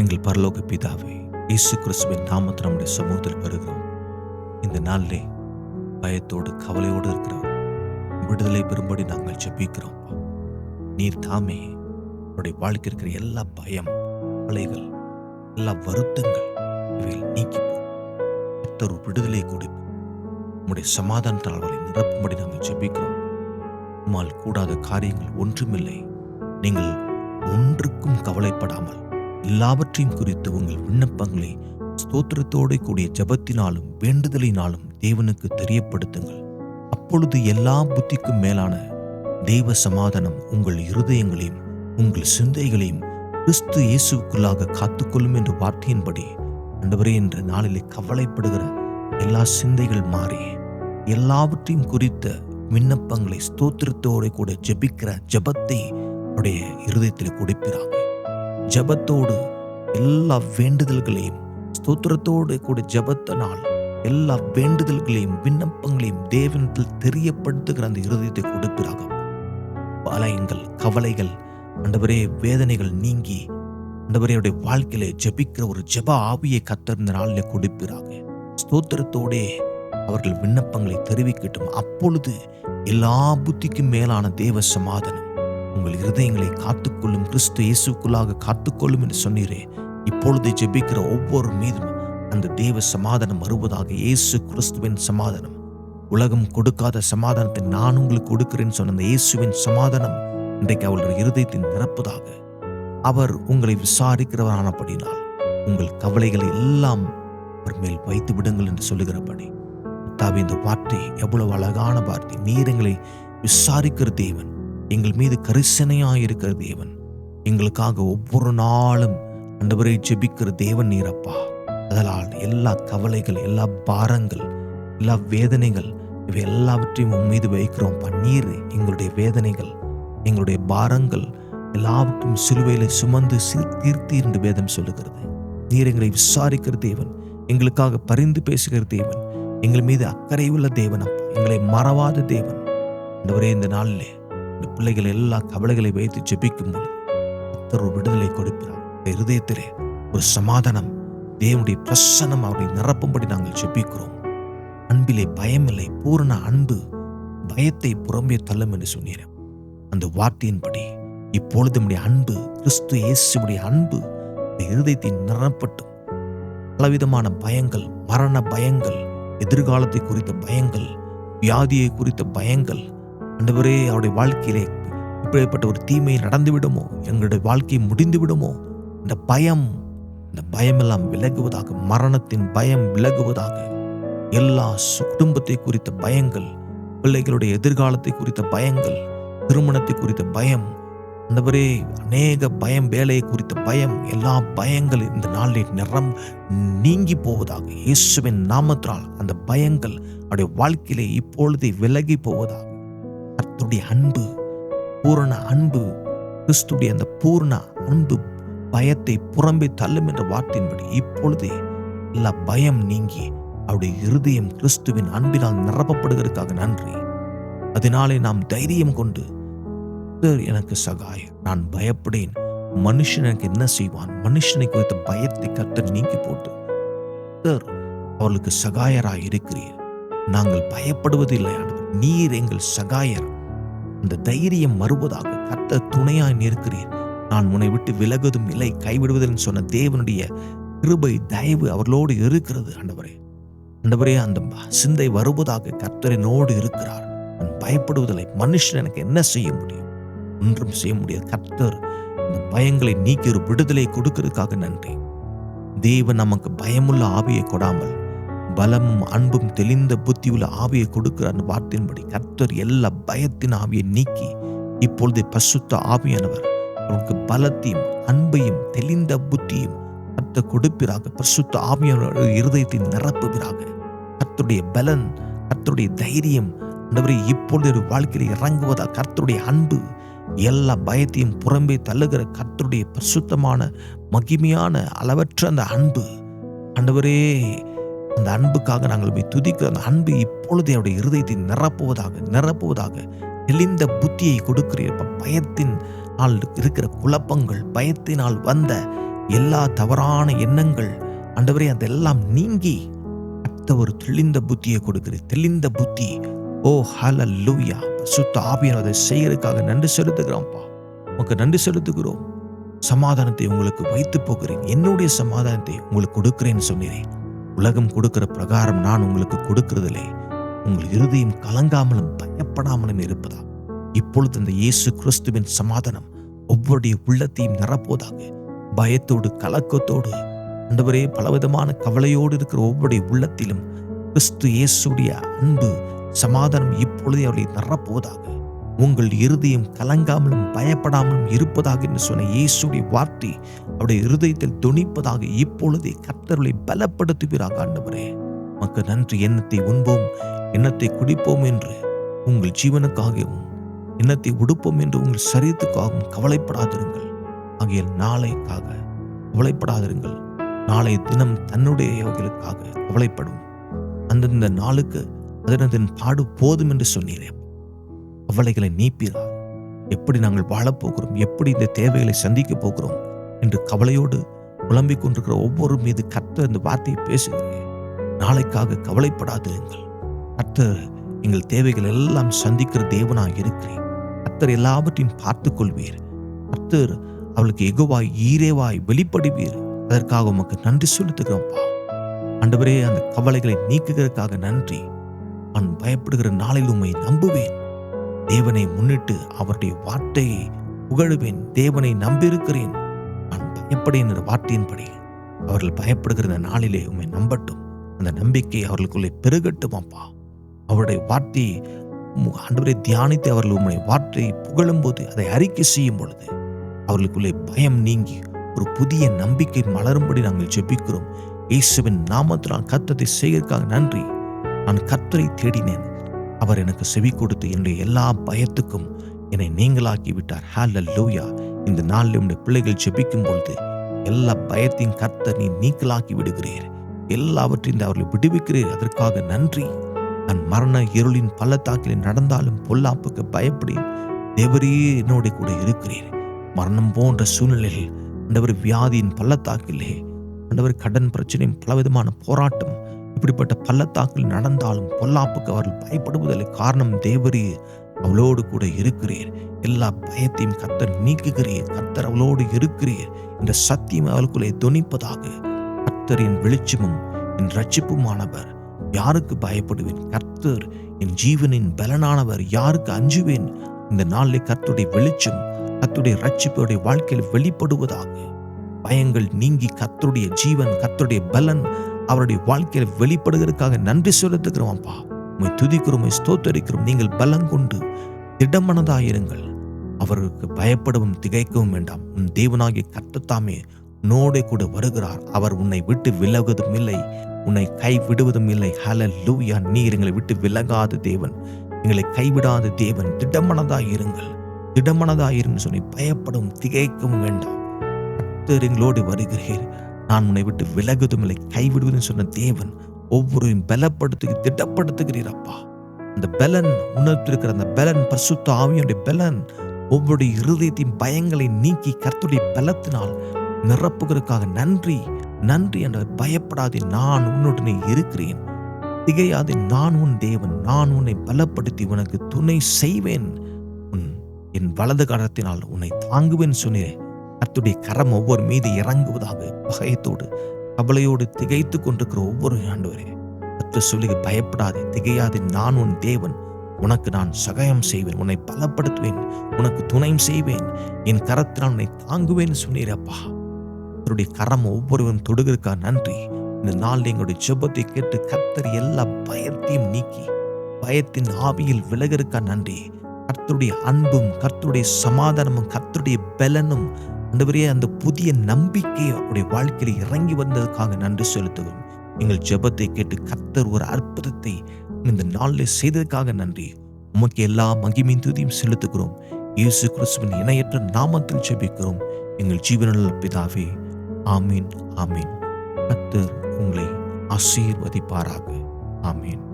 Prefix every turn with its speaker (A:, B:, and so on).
A: எங்கள் பரலோக பிதாவே இயேசு கிறிஸ்துவின் நாமத்தில் நம்முடைய சமூகத்தில் வருகிறோம் இந்த நாளிலே பயத்தோடு கவலையோடு இருக்கிறோம். விடுதலை பெறும்படி நாங்கள் ஜெபிக்கிறோம் நீர் தாமே உடைய வாழ்க்கை இருக்கிற எல்லா பயம் கவலைகள் எல்லா வருத்தங்கள் இவையில் நீக்கி ஒரு விடுதலை கொடுப்போம் உம்முடைய சமாதானத்தால் அவரை நிரப்பும்படி நாங்கள் ஜெபிக்கிறோம். உம்மால் கூடாத காரியங்கள் ஒன்றுமில்லை. நீங்கள் ஒன்றுக்கும் கவலைப்படாமல் எல்லாவற்றையும் குறித்து உங்கள் விண்ணப்பங்களை ஸ்தோத்திரத்தோடு கூடிய ஜெபத்தினாலும் வேண்டுதலினாலும் தேவனுக்கு தெரியப்படுத்துங்கள். அப்பொழுது எல்லா புத்திக்கும் மேலான தெய்வ சமாதானம் உங்கள் இருதயங்களையும் உங்கள் சிந்தைகளையும் கிறிஸ்து இயேசுக்குள்ளாக காத்துக்கொள்ளும் என்ற வார்த்தையின்படி ஆண்டவரே என்ற நாளிலே கவலைப்படுகிற எல்லா சிந்தைகள் மாறி எல்லாவற்றையும் குறித்த விண்ணப்பங்களை ஸ்தோத்திரத்தோடு கூட ஜெபிக்கிற ஜெபத்தை அவருடைய இருதயத்தில் கொடுப்பிறாங்க ஜபத்தோடு எல்லா வேண்டுதல்களையும் ஸ்தோத்திரத்தோடு கூட ஜெபத்தினால் எல்லா வேண்டுதல்களையும் விண்ணப்பங்களையும் தேவனத்தில் தெரியப்படுத்துகிற அந்த இருதயத்தை கொடுப்பிறாக பாலயங்கள் கவலைகள் அண்டவரே வேதனைகள் நீங்கி அண்டவரையுடைய அவருடைய வாழ்க்கையில ஜெபிக்கிற ஒரு ஜப ஆவியை கத்தர்ந்த நாளில் கொடுப்பிறாங்க ஸ்தோத்திரத்தோடே அவர்கள் விண்ணப்பங்களை தெரிவிக்கட்டும். அப்பொழுது எல்லா புத்திக்கும் மேலான தேவ சமாதானம் உங்கள் இருதயங்களை காத்துக்கொள்ளும் கிறிஸ்து இயேசுக்குள்ளாக காத்துக்கொள்ளும் என்று சொன்னீரே. இப்பொழுது ஜெபிக்கிற ஒவ்வொரு மீதும் அந்த தேவ சமாதானம் வருவதாக இயேசு கிறிஸ்துவின் சமாதானம். உலகம் கொடுக்காத சமாதானத்தை நான் உங்களுக்கு கொடுக்கிறேன்னு சொன்ன அந்த இயேசுவின் சமாதானம் இன்றைக்கு அவளுடைய இருதயத்தின் நிரப்புதாக அவர் உங்களை விசாரிக்கிறவரானபடினால் உங்கள் கவலைகளை எல்லாம் அவர் மேல் வைத்து விடுங்கள் என்று சொல்லுகிறபடி. தாவி இந்த வார்த்தை எவ்வளவு அழகான வார்த்தை. நீர் எங்களை விசாரிக்கிற தேவன். எங்கள் மீது கரிசனையாயிருக்கிற தேவன். எங்களுக்காக ஒவ்வொரு நாளும் அண்டவரை ஜெபிக்கிற தேவன் நீரப்பா அதனால் எல்லா கவலைகள் எல்லா பாரங்கள் எல்லா வேதனைகள் இவை எல்லாவற்றையும் உன் மீது வைக்கிறோம். பன்னீர் எங்களுடைய வேதனைகள் எங்களுடைய பாரங்கள் எல்லாவற்றையும் சிலுவையில சுமந்து தீர்த்தி என்று வேதம் சொல்லுகிறது. நீர் எங்களை விசாரிக்கிற தேவன் எங்களுக்காக பரிந்து பேசுகிற தேவன் எங்கள் மீது அக்கறை உள்ள தேவன் எங்களை மறவாத தேவன். இந்த ஒரே இந்த நாளிலே இந்த பிள்ளைகள் எல்லா கவலைகளை வைத்து ஜெபிக்கும் பொழுது ஒரு விடுதலை கொடுக்கிறார். இருதயத்திலே ஒரு சமாதானம் தேவனுடைய பிரசன்னம் அவரை நிரப்பும்படி நாங்கள் ஜெபிக்கிறோம். அன்பிலே பயமில்லை பூரண அன்பு பயத்தை புறம்பே தள்ளும் என்று சொன்னீர். அந்த வார்த்தையின்படி இப்பொழுது நம்முடைய அன்பு கிறிஸ்து இயேசுடைய அன்பு இந்த இருதயத்தை நிரப்பட்டும். பலவிதமான பயங்கள் மரண பயங்கள் எதிர்காலத்தை குறித்த பயங்கள் வியாதியை குறித்த பயங்கள் ஆண்டவரே அவருடைய வாழ்க்கையிலே இப்படிப்பட்ட ஒரு தீமை நடந்துவிடுமோ? எங்களுடைய வாழ்க்கை முடிந்து விடுமோ இந்த பயம் இந்த பயமெல்லாம் விலகுவதாக மரணத்தின் பயம் விலகுவதாக எல்லா குடும்பத்தை குறித்த பயங்கள் பிள்ளைகளுடைய எதிர்காலத்தை குறித்த பயங்கள் திருமணத்தை குறித்த பயம் அந்தவரே அநேக பயம் வேலையை குறித்த பயம் எல்லா பயங்கள் இந்த நாளில் நிறம் நீங்கி போவதாக இயேசுவின் நாமத்தால் அந்த பயங்கள் அவருடைய வாழ்க்கையிலே இப்பொழுது விலகி போவதாக கர்த்தருடைய அன்பு பூரண அன்பு கிறிஸ்துடைய அந்த பூரண அன்பு பயத்தை புறம்பே தள்ளும் என்ற வார்த்தையின்படி இப்பொழுதே எல்லா பயம் நீங்கி அவருடைய இருதயம் கிறிஸ்துவின் அன்பினால் நிரப்பப்படுவதற்காக நன்றி. அதனாலே நாம் தைரியம் கொண்டு எனக்கு சகாய நான் பயப்படேன். மனுஷன் எனக்கு என்ன செய்வான்? மனுஷனை குறித்த பயத்தை கத்தர் நீக்கி போட்டு கர்த்தர் அவர்களுக்கு சகாயராய் இருக்கிறீர் நாங்கள் பயப்படுவதில்லை ஆண்டவர். நீர் எங்கள் சகாயர். அந்த தைரியம் வருவதாக கத்த துணையாய் நிற்கிறீர். நான் உன்னை விட்டு விலகுவதும் இல்லை கைவிடுவதில் சொன்ன தேவனுடைய கிருபை தயவு அவர்களோடு இருக்கிறது ஆண்டவரே. ஆண்டவரே அந்த சிந்தை வருவதாக கர்த்தரினோடு இருக்கிறார். நான் பயப்படுவதில்லை மனுஷன் எனக்கு என்ன செய்ய முடியும்? ஒன்றும் செய்ய முடியாது. கர்த்தர் இந்த பயங்களை நீக்கி ஒரு விடுதலை கொடுக்கிறதுக்காக நன்றி. தேவன் நமக்கு பயமுள்ள ஆவியை கொடாமல் பலமும் அன்பும் தெளிந்த புத்தியுள்ள ஆவியை கொடுக்கிற அந்த வார்த்தையின்படி கர்த்தர் எல்லா பயத்தின் ஆவியை நீக்கி இப்பொழுது பசுத்த ஆவியானவர் அவனுக்கு பலத்தையும் அன்பையும் தெளிந்த புத்தியும் கத்த கொடுப்பிறாக பரிசுத்த ஆவியானவர் இருதயத்தை நிரப்புகிறாக கர்த்தருடைய பலன் கர்த்தருடைய தைரியம் ஆண்டவரே இப்பொழுது ஒரு வாழ்க்கையில் இறங்குவதா கர்த்தருடைய அன்பு எல்லா பயத்தையும் புறம்பே தள்ளுகிற கர்த்தருடைய பரிசுத்தமான மகிமையான அளவற்ற அந்த அன்பு ஆண்டவரே அந்த அன்புக்காக நாங்கள் போய் துதிக்கிற அந்த அன்பு இப்பொழுதே அவருடைய இருதயத்தை நிரப்புவதாக நிரப்புவதாக தெளிந்த புத்தியை கொடுக்கிறீர். பயத்தின் நாள் இருக்கிற குழப்பங்கள் பயத்தினால் வந்த எல்லா தவறான எண்ணங்கள் அண்டவரே அதெல்லாம் நீங்கி அத்த ஒரு தெளிந்த புத்தியை கொடுக்குறேன் தெளிந்த புத்தி. ஓ ஹல லூயா சுத்த ஆபியன் அதை செய்யறதுக்காக நன்றி செலுத்துகிறோம்ப்பா. உனக்கு நன்றி செலுத்துகிறோம். சமாதானத்தை உங்களுக்கு வைத்து போகிறேன். என்னுடைய சமாதானத்தை உங்களுக்கு கொடுக்கிறேன்னு சொன்னேன் உலகம் கொடுக்கிற பிரகாரம் நான் உங்களுக்கு கொடுக்கிறதில்லை உங்கள் இருதயம் கலங்காமலும் பயப்படாமலும் இருப்பதா இப்பொழுது இந்த இயேசு கிறிஸ்துவின் சமாதானம் ஒவ்வொருடைய உள்ளத்தையும் நிரப்போதாக பயத்தோடு கலக்கத்தோடு ஆண்டவரே பலவிதமான கவலையோடு இருக்கிற ஒவ்வொருடைய உள்ளத்திலும் கிறிஸ்து இயேசுடைய அன்பு சமாதானம் இப்பொழுதே அவளை நிரப்போதாக உங்கள் இருதயம் கலங்காமலும் பயப்படாமலும் இருப்பதாக என்று சொன்ன இயேசுடைய வார்த்தை அவருடைய இருதயத்தில் துணிப்பதாக இப்பொழுதே கத்தர்களை பலப்படுத்துவீராக ஆண்டவரே. மக்கு நன்றி. எண்ணத்தை உண்போம். எண்ணத்தை குடிப்போம் என்று உங்கள் ஜீவனுக்காகவும் எண்ணத்தை உடுப்போம் என்று உங்கள் சரீரத்துக்காகவும் கவலைப்படாதிருங்கள். ஆகிய நாளைக்காக கவலைப்படாதிருங்கள். நாளை தினம் தன்னுடையவர்களுக்காக கவலைப்படும். அந்தந்த நாளுக்கு அதனதன் பாடு போதும் என்று சொன்னீரே கவலைகளை நீப்பீரா? எப்படி நாங்கள் வாழப்போகிறோம்? எப்படி இந்த தேவைகளை சந்திக்க போகிறோம்? என்று கவலையோடு புலம்பிக் கொண்டிருக்கிற ஒவ்வொரு மீது கர்த்தர் இந்த வார்த்தையை பேசுகிறேன் நாளைக்காக கவலைப்படாதிருங்கள். கர்த்தர் எங்கள் தேவைகள் எல்லாம் சந்திக்கிற தேவனாக இருக்கிறேன் கர்த்தர் எல்லாவற்றையும் பார்த்துக் கொள்வீர் கர்த்தர் அவளுக்கு எகுவாய் ஈரேவாய் வெளிப்படுவீர். அதற்காக உமக்கு நன்றி செலுத்துகிறோம்ப்பா ஆண்டவரே அந்த கவலைகளை நீக்குகிறதுக்காக நன்றி. நான் பயப்படுகிற நாளில் உண்மை நம்புவேன். தேவனை முன்னிட்டு அவருடைய வார்த்தையை புகழுவேன் தேவனை நம்பியிருக்கிறேன். நான் பயப்படேன் என்ற வார்த்தையின்படி அவர்கள் பயப்படுகிற இந்த நாளிலே உம்மை நம்பட்டும். அந்த நம்பிக்கை அவர்களுக்குள்ளே பெருகட்டும் அப்பா. அவருடைய வார்த்தையை உம் ஆண்டவரை தியானித்து அவர்கள் உண்மை வார்த்தையை புகழும்போது அதை அறிக்கை செய்யும் பொழுது அவர்களுக்குள்ளே பயம் நீங்கி ஒரு புதிய நம்பிக்கை மலரும்படி நாங்கள் ஜெபிக்கிறோம். இயேசுவின் நாமத்தினால் கத்தத்தை செய்கிறதுக்காக நன்றி. நான் கத்தரை தேடினேன். அவர் எனக்கு செவி கொடுத்து என்னுடைய எல்லா பயத்துக்கும் என்னை நீங்களாக்கி விட்டார். ஹால லூயா இந்த நாளில் உடைய பிள்ளைகள் ஜெபிக்கும் பொழுது எல்லா பயத்தையும் கர்த்த நீ நீக்கலாக்கி விடுகிறீர். எல்லாவற்றையும் அவர்களை விடுவிக்கிறீர். அதற்காக நன்றி. நான் மரண இருளின் பள்ளத்தாக்கில் நடந்தாலும் பொல்லாப்புக்கு பயப்படேன் தேவரே என்னோட கூட இருக்கிறீர். மரணம் போன்ற சூழ்நிலையில் அந்தவர் வியாதியின் பள்ளத்தாக்கிலே அந்தவர் கடன் பிரச்சனையும் பலவிதமான போராட்டம் இப்படிப்பட்ட பள்ளத்தாக்கில் நடந்தாலும் பொல்லாப்புக்கு அவர்கள் பயப்படுவதில்லை காரணம் தேவரே. அவளோடு கூட இருக்கிறீர். எல்லா பயத்தையும் கத்தர் நீக்குகிறீர். கத்தர் அவளோடு இருக்கிறீர் என்ற சத்தியம் அவளுக்குள்ளே துணிப்பதாக கர்த்தர் வெளிச்சமும் என் ரட்சிப்புமானவர் யாருக்கு பயப்படுவேன்? கர்த்தர் என் ஜீவனின் பலனானவர் யாருக்கு அஞ்சுவேன்? இந்த நாளில் கர்த்துடைய வெளிச்சம் கத்துடைய ரட்சிப்புடைய வாழ்க்கையில் வெளிப்படுவதாக. பயங்கள் நீங்கி கத்தருடைய ஜீவன் கத்தருடைய பலன் அவருடைய வாழ்க்கையில் வெளிப்படுகிறதுக்காக நன்றி செலுத்துகிறோம் உண்மை துதிக்கிறோம் ஸ்தோத்தரிக்கிறோம். நீங்கள் பலம் கொண்டு திடமனதாயிருங்கள் அவருக்கு பயப்படவும் திகைக்கவும் வேண்டாம். உன் தேவனாகிய கர்த்தத்தாமே உன்னோடே கூட வருகிறார். அவர் உன்னை விட்டு விலகுவதும் இல்லை. உன்னை கைவிடுவதும் இல்லை. ஹல லூயா நீர் எங்களை விட்டு விலகாத தேவன். எங்களை கைவிடாத தேவன். திடமனதாக இருங்கள். திடமனதாக இருங்கள் சொல்லி பயப்படவும் திகைக்கவும் வேண்டாம். கர்த்தர் எங்களோடு வருகிறீர். நான் உன்னை விட்டு விலகுவதும் இல்லை. கைவிடுவதும் சொன்ன தேவன் ஒவ்வொருவரையும் பலப்படுத்து திட்டப்படுத்துகிறீரப்பா அந்த பலன் உணர்த்திருக்கிற அந்த பலன் பசுத்த ஆவியுடைய பலன் ஒவ்வொரு இருதயத்தின் பயங்களை நீக்கி கர்த்துடைய பலத்தினால் நிரப்புகிறதுக்காக நன்றி நன்றி என்ற பயப்படாதே நான் உன்னுடனே இருக்கிறேன். திகையாதே நான் உன் தேவன் நான் உன்னை பலப்படுத்தி உனக்கு துணை செய்வேன். உன் என் வலது கரத்தினால் உன்னை தாங்குவேன் சொன்னேன். அத்துடைய கரம் ஒவ்வொரு மீது இறங்குவதாக பயத்தோடு கவலையோடு திகைத்து கொண்டிருக்கிற ஒவ்வொரு ஆண்டவரே அத்து சொல்லி பயப்படாதே திகையாதே நான் உன் தேவன் உனக்கு நான் சகாயம் செய்வேன் உன்னை பலப்படுத்துவேன் உனக்கு துணையும் செய்வேன் என் கரத்தினால் உன்னை தாங்குவேன் சொன்னீரப்பா அவருடைய கரம் ஒவ்வொருவரும் தொடுகிறக்கா நன்றி. இந்த நாள் எங்களுடைய ஜெபத்தை கேட்டு கத்தர் எல்லா பயத்தையும் நீக்கி பயத்தின் ஆவியில் விலகிறக்கா நன்றி. கர்த்தருடைய அன்பும் கர்த்தருடைய சமாதானமும் கர்த்தருடைய பலனும் அந்தபடியே அந்த புதிய நம்பிக்கை அவருடைய வாழ்க்கையில் இறங்கி வந்ததுக்காக நன்றி செலுத்துவோம் எங்கள் ஜெபத்தை கேட்டு கர்த்தர் ஒரு அற்புதத்தை இந்த நாளில் செய்ததுக்காக நன்றி. உமக்கு எல்லா மகிமையும் துதியும் செலுத்துகிறோம். இயேசு கிறிஸ்துவின் இணையற்ற நாமத்தில் ஜெபிக்கிறோம். எங்கள் ஜீவனில் பிதாவே ஆமீன் ஆமீன். கத்தர் உங்களை ஆசீர்வதிப்பாராக. ஆமீன்.